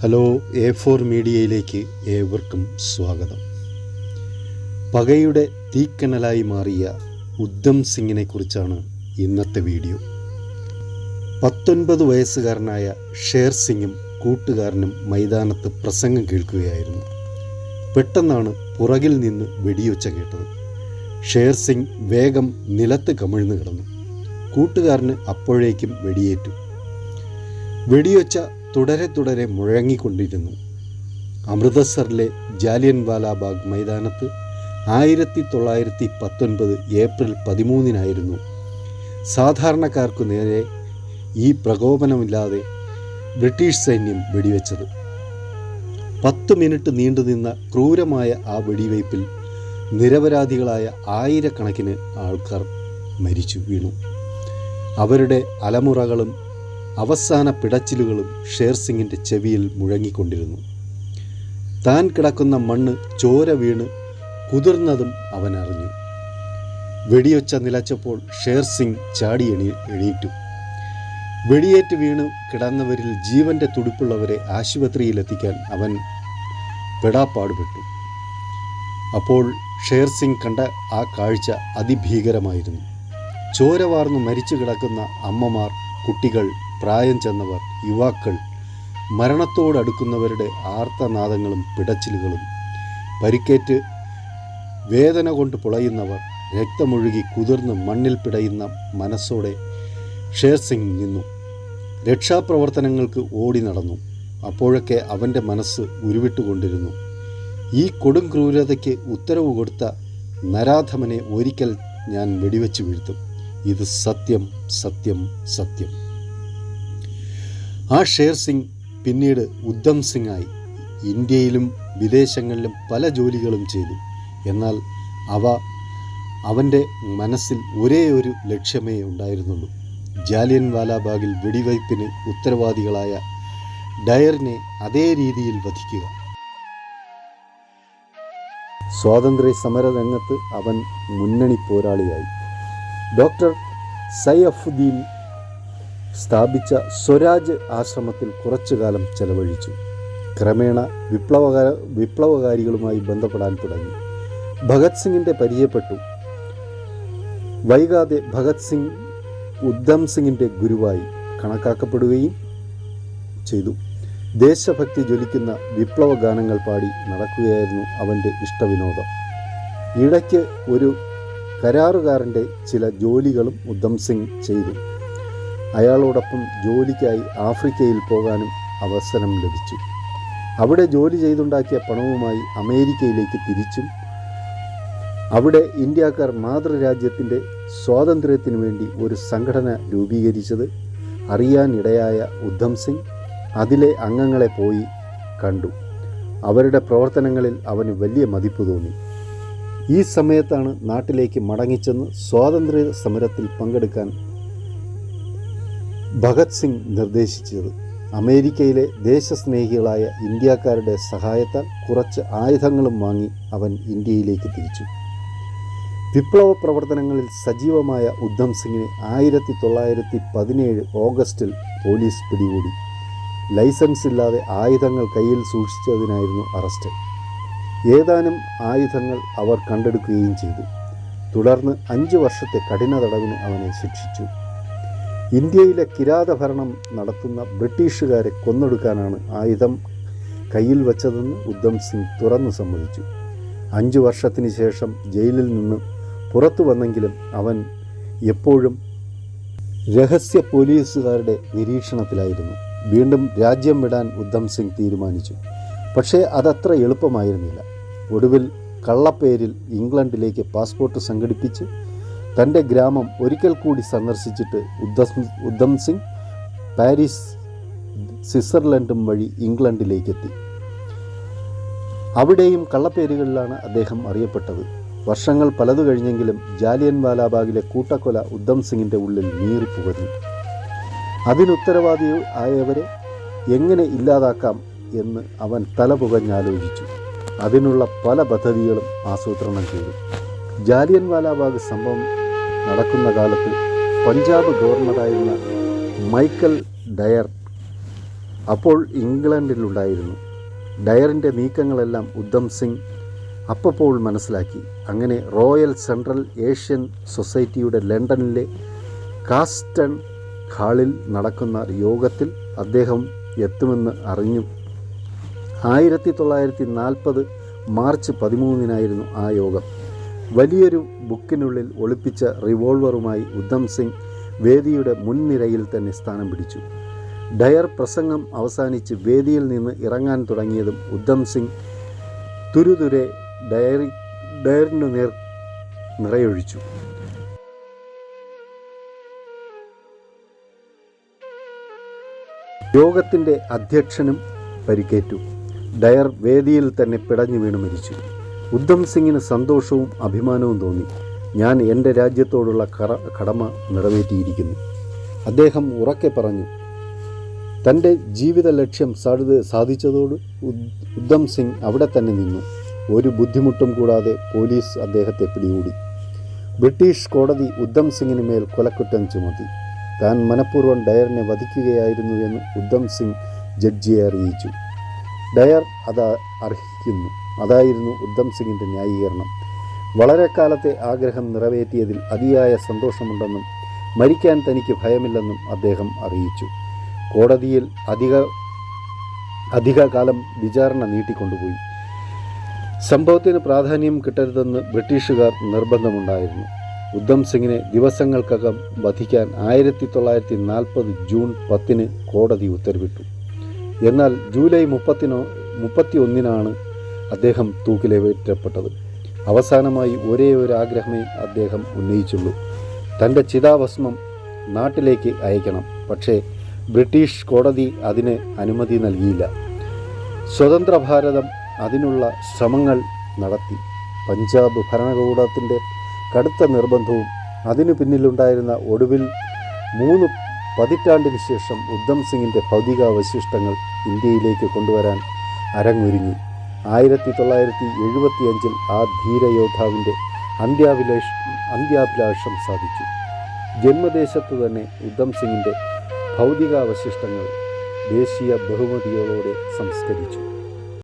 Hello A four മീഡിയയിലേക്ക് ഏവർക്കും സ്വാഗതം. പകയുടെ തീക്കനലായി മാറിയ ഉദ്ധം സിംഗിനെ കുറിച്ചാണ് ഇന്നത്തെ വീഡിയോ. പത്തൊൻപത് വയസ്സുകാരനായ ഷേർ സിംഗും കൂട്ടുകാരനും മൈതാനത്ത് പ്രസംഗം കേൾക്കുകയായിരുന്നു. പെട്ടെന്നാണ് പുറകിൽ നിന്ന് വെടിയൊച്ച കേട്ടത്. ഷേർ സിംഗ് വേഗം നിലത്ത് കമിഴ്ന്നു കിടന്നു. കൂട്ടുകാരന് അപ്പോഴേക്കും വെടിയേറ്റു. വെടിയൊച്ച തുടരെ തുടരെ മുഴങ്ങിക്കൊണ്ടിരുന്നു. അമൃതസറിലെ ജാലിയൻ വാലാബാഗ് മൈതാനത്ത് ആയിരത്തി തൊള്ളായിരത്തി പത്തൊൻപത് ഏപ്രിൽ പതിമൂന്നിനായിരുന്നു. സാധാരണക്കാർക്കു നേരെ ഈ പ്രകോപനമില്ലാതെ ബ്രിട്ടീഷ് സൈന്യം വെടിവെച്ചത്. പത്ത് മിനിറ്റ് നീണ്ടുനിന്ന ക്രൂരമായ ആ വെടിവയ്പിൽ നിരപരാധികളായ ആയിരക്കണക്കിന് ആൾക്കാർ മരിച്ചു വീണു. അവരുടെ അലമുറകളും അവസാന പിടച്ചിലുകളും ഷേർ സിംഗിന്റെ ചെവിയിൽ മുഴങ്ങിക്കൊണ്ടിരുന്നു. താൻ കിടക്കുന്ന മണ്ണ് ചോര വീണ് കുതിർന്നതും അവൻ അറിഞ്ഞു. വെടിയൊച്ച നിലച്ചപ്പോൾ ഷേർ സിംഗ് ചാടി എണീ എണീറ്റു. വെടിയേറ്റ് വീണ് കിടന്നവരിൽ ജീവന്റെ തുടിപ്പുള്ളവരെ ആശുപത്രിയിലെത്തിക്കാൻ അവൻ പെടാപ്പാടുപെട്ടു. അപ്പോൾ ഷേർ സിംഗ് കണ്ട ആ കാഴ്ച അതിഭീകരമായിരുന്നു. ചോര വാർന്നു മരിച്ചു കിടക്കുന്ന അമ്മമാർ കുട്ടികൾ പ്രായം ചെന്നവർ യുവാക്കൾ മരണത്തോടടുക്കുന്നവരുടെ ആർത്തനാദങ്ങളും പിടച്ചിലുകളും പരിക്കേറ്റ് വേദന കൊണ്ട് പുളയുന്നവർ രക്തമൊഴുകി കുതിർന്ന് മണ്ണിൽ പിടയുന്ന മനസ്സോടെ ഷേർ സിംഗ് നിന്നു. രക്ഷാപ്രവർത്തനങ്ങൾക്ക് ഓടി നടന്നു. അപ്പോഴൊക്കെ അവന്റെ മനസ്സ് ഉരുവിട്ടുകൊണ്ടിരുന്നു. ഈ കൊടും ക്രൂരതയ്ക്ക് ഉത്തരവ് കൊടുത്ത നരാധമനെ ഒരിക്കൽ ഞാൻ വെടിവെച്ച് വീഴ്ത്തും. ഇത് സത്യം സത്യം സത്യം. ആ ഷേർ സിംഗ് പിന്നീട് ഉദ്ധം സിംഗ് ആയി ഇന്ത്യയിലും വിദേശങ്ങളിലും പല ജോലികളും ചെയ്തു. എന്നാൽ അവ അവന്റെ മനസ്സിൽ ഒരേ ഒരു ലക്ഷ്യമേ ഉണ്ടായിരുന്നുള്ളൂ. ജാലിയൻ വാലാബാഗിൽ വെടിവയ്പ്പിന് ഉത്തരവാദികളായ ഡയറിനെ അതേ രീതിയിൽ വധിക്കുക. സ്വാതന്ത്ര്യ സമര രംഗത്ത് അവൻ മുന്നണി പോരാളിയായി. ഡോക്ടർ സൈഫുദ്ദീൻ സ്ഥാപിച്ച സ്വരാജ് ആശ്രമത്തിൽ കുറച്ചു കാലം ചെലവഴിച്ചു. ക്രമേണ വിപ്ലവകാര വിപ്ലവകാരികളുമായി ബന്ധപ്പെടാൻ തുടങ്ങി. ഭഗത് സിംഗിന്റെ പരിചയപ്പെട്ടു. വൈകാതെ ഭഗത് സിംഗ് ഉദ്ധം സിംഗിന്റെ ഗുരുവായി കണക്കാക്കപ്പെടുകയും ചെയ്തു. ദേശഭക്തി ജ്വലിക്കുന്ന വിപ്ലവ ഗാനങ്ങൾ പാടി നടക്കുകയായിരുന്നു അവന്റെ ഇഷ്ടവിനോദം. ഇടയ്ക്ക് ഒരു കരാറുകാരന്റെ ചില ജോലികളും ഉദ്ധം സിംഗ് ചെയ്തു. അയാളോടൊപ്പം ജോലിക്കായി ആഫ്രിക്കയിൽ പോകാനും അവസരം ലഭിച്ചു. അവിടെ ജോലി ചെയ്തുണ്ടാക്കിയ പണവുമായി അമേരിക്കയിലേക്ക് തിരിച്ചും അവിടെ ഇന്ത്യക്കാർ മാതൃരാജ്യത്തിന്റെ സ്വാതന്ത്ര്യത്തിനു വേണ്ടി ഒരു സംഘടന രൂപീകരിച്ചത് അറിയാനിടയായ ഉദ്ധം സിംഗ് അതിലെ അംഗങ്ങളെ പോയി കണ്ടു. അവരുടെ പ്രവർത്തനങ്ങളിൽ അവന് വലിയ മതിപ്പ് തോന്നി. ഈ സമയത്താണ് നാട്ടിലേക്ക് മടങ്ങിച്ചെന്ന് സ്വാതന്ത്ര്യ സമരത്തിൽ പങ്കെടുക്കാൻ ഭഗത് സിംഗ് നിർദ്ദേശിച്ചത് അമേരിക്കയിലെ ദേശസ്നേഹികളായ ഇന്ത്യക്കാരുടെ സഹായത്താൽ കുറച്ച് ആയുധങ്ങളും വാങ്ങി അവൻ ഇന്ത്യയിലേക്ക് തിരിച്ചു. വിപ്ലവ പ്രവർത്തനങ്ങളിൽ സജീവമായ ഉദ്ധം സിംഗിനെ ആയിരത്തി തൊള്ളായിരത്തി പതിനേഴ് ഓഗസ്റ്റിൽ പോലീസ് പിടികൂടി. ലൈസൻസ് ഇല്ലാതെ ആയുധങ്ങൾ കയ്യിൽ സൂക്ഷിച്ചതിനായിരുന്നു അറസ്റ്റ്. ഏതാനും ആയുധങ്ങൾ അവർ കണ്ടെടുക്കുകയും ചെയ്തു. തുടർന്ന് അഞ്ച് വർഷത്തെ കഠിന തടവിന് അവനെ ശിക്ഷിച്ചു. ഇന്ത്യയിലെ കിരാത ഭരണം നടത്തുന്ന ബ്രിട്ടീഷുകാരെ കൊന്നൊടുക്കാനാണ് ആയുധം കയ്യിൽ വച്ചതെന്ന് ഉദ്ധം സിംഗ് തുറന്നു സമ്മതിച്ചു. അഞ്ചു വർഷത്തിന് ശേഷം ജയിലിൽ നിന്ന് പുറത്തു വന്നെങ്കിലും അവൻ എപ്പോഴും രഹസ്യ പോലീസുകാരുടെ നിരീക്ഷണത്തിലായിരുന്നു. വീണ്ടും രാജ്യം വിടാൻ ഉദ്ധം സിംഗ് തീരുമാനിച്ചു. പക്ഷേ അതത്ര എളുപ്പമായിരുന്നില്ല. ഒടുവിൽ കള്ളപ്പേരിൽ ഇംഗ്ലണ്ടിലേക്ക് പാസ്പോർട്ട് സംഘടിപ്പിച്ച് തന്റെ ഗ്രാമം ഒരിക്കൽ കൂടി സന്ദർശിച്ചിട്ട് ഉദ്ധം സിംഗ് പാരീസ് സ്വിറ്റ്സർലൻഡും വഴി ഇംഗ്ലണ്ടിലേക്കെത്തി. അവിടെയും കള്ളപ്പേരുകളിലാണ് അദ്ദേഹം അറിയപ്പെട്ടത്. വർഷങ്ങൾ പലതു കഴിഞ്ഞെങ്കിലും ജാലിയൻ വാലാബാഗിലെ കൂട്ടക്കൊല ഉദ്ധം സിംഗിന്റെ ഉള്ളിൽ നീറിപ്പുകഞ്ഞു അതിനുത്തരവാദി ആയവരെ എങ്ങനെ ഇല്ലാതാക്കാം എന്ന് അവൻ തല പുകഞ്ഞാലോചിച്ചു. അതിനുള്ള പല പദ്ധതികളും ആസൂത്രണം ചെയ്തു. ജാലിയൻ വാലാബാഗ് സംഭവം നടക്കുന്ന കാലത്ത് പഞ്ചാബ് ഗവർണറായിരുന്ന മൈക്കൽ ഡയർ അപ്പോൾ ഇംഗ്ലണ്ടിലുണ്ടായിരുന്നു. ഡയറിന്റെ നീക്കങ്ങളെല്ലാം ഉദ്ധം സിംഗ് അപ്പോൾ മനസ്സിലാക്കി. അങ്ങനെ റോയൽ സെൻട്രൽ ഏഷ്യൻ സൊസൈറ്റിയുടെ ലണ്ടനിലെ കാസ്റ്റൺ ഹാളിൽ നടക്കുന്ന യോഗത്തിൽ അദ്ദേഹം എത്തുമെന്ന് അറിഞ്ഞു. ആയിരത്തി തൊള്ളായിരത്തി നാൽപ്പത് മാർച്ച് പതിമൂന്നിനായിരുന്നു ആ യോഗം. വലിയൊരു ബുക്കിനുള്ളിൽ ഒളിപ്പിച്ച റിവോൾവറുമായി ഉദ്ധം സിംഗ് വേദിയുടെ മുൻനിരയിൽ തന്നെ സ്ഥാനം പിടിച്ചു. ഡയർ പ്രസംഗം അവസാനിച്ച് വേദിയിൽ നിന്ന് ഇറങ്ങാൻ തുടങ്ങിയതും ഉദ്ധം സിംഗ് തുരുതുരെ ഡയറി ഡയറിനു നേർ നിറയൊഴിച്ചു. യോഗത്തിന്റെ അധ്യക്ഷനും പരിക്കേറ്റു. ഡയർ വേദിയിൽ തന്നെ പിടഞ്ഞു വീണ് മരിച്ചു. ഉദ്ധം സിംഗിന് സന്തോഷവും അഭിമാനവും തോന്നി. ഞാൻ എന്റെ രാജ്യത്തോടുള്ള കറ കടമ നിറവേറ്റിയിരിക്കുന്നു. അദ്ദേഹം ഉറക്കെ പറഞ്ഞു തന്റെ ജീവിത ലക്ഷ്യം സാധു സാധിച്ചതോട് ഉദ്- ഉദ്ധം സിംഗ് അവിടെ തന്നെ നിന്നു. ഒരു ബുദ്ധിമുട്ടും കൂടാതെ പോലീസ് അദ്ദേഹത്തെ പിടികൂടി. ബ്രിട്ടീഷ് കോടതി ഉദ്ധം സിംഗിന് മേൽ കൊലക്കുറ്റം ചുമത്തി. താൻ മനഃപൂർവം ഡയറിനെ വധിക്കുകയായിരുന്നു എന്ന് ഉദ്ധം സിംഗ് ജഡ്ജിയെ അറിയിച്ചു. ഡയർ അത് അർഹിക്കുന്നു. അതായിരുന്നു ഉദ്ധം സിംഗിന്റെ ന്യായീകരണം. വളരെ കാലത്തെ ആഗ്രഹം നിറവേറ്റിയതിൽ അതിയായ സന്തോഷമുണ്ടെന്നും മരിക്കാൻ തനിക്ക് ഭയമില്ലെന്നും അദ്ദേഹം അറിയിച്ചു. കോടതിയിൽ അധിക അധികകാലം വിചാരണ നീട്ടിക്കൊണ്ടുപോയി. സംഭവത്തിന് പ്രാധാന്യം കിട്ടരുതെന്ന് ബ്രിട്ടീഷുകാർ നിർബന്ധമുണ്ടായിരുന്നു. ഉദ്ധം സിംഗിനെ ദിവസങ്ങൾക്കകം വധിക്കാൻ ആയിരത്തി തൊള്ളായിരത്തി നാൽപ്പത് ജൂൺ പത്തിന് കോടതി ഉത്തരവിട്ടു. എന്നാൽ ജൂലൈ മുപ്പത്തിനോ മുപ്പത്തി ഒന്നിനാണ് അദ്ദേഹം തൂക്കിലേറ്റപ്പെട്ടത് അവസാനമായി ഒരേ ഒരു ആഗ്രഹമേ അദ്ദേഹം ഉന്നയിച്ചുള്ളൂ. തന്റെ ചിതാഭസ്മം നാട്ടിലേക്ക് അയക്കണം. പക്ഷേ ബ്രിട്ടീഷ് കോടതി അതിന് അനുമതി നൽകിയില്ല. സ്വതന്ത്ര ഭാരതം അതിനുള്ള ശ്രമങ്ങൾ നടത്തി. പഞ്ചാബ് ഭരണകൂടത്തിന്റെ കടുത്ത നിർബന്ധവും അതിനു പിന്നിലുണ്ടായിരുന്ന ഒടുവിൽ മൂന്ന് പതിറ്റാണ്ടിന് ശേഷം ഉദ്ധം സിംഗിന്റെ ഭൗതികാവശിഷ്ടങ്ങൾ ഇന്ത്യയിലേക്ക് കൊണ്ടുവരാൻ അരങ്ങൊരുങ്ങി. ആയിരത്തി തൊള്ളായിരത്തി എഴുപത്തി അഞ്ചിൽ ആ ധീരയോദ്ധാവിന്റെ അന്ത്യാഭിലാഷ് അന്ത്യാഭിലാഷം സാധിച്ചു. ജന്മദേശത്ത് തന്നെ ഉദ്ധം സിംഗിന്റെ ഭൗതികാവശിഷ്ടങ്ങൾ ദേശീയ ബഹുമതികളോടെ സംസ്കരിച്ചു.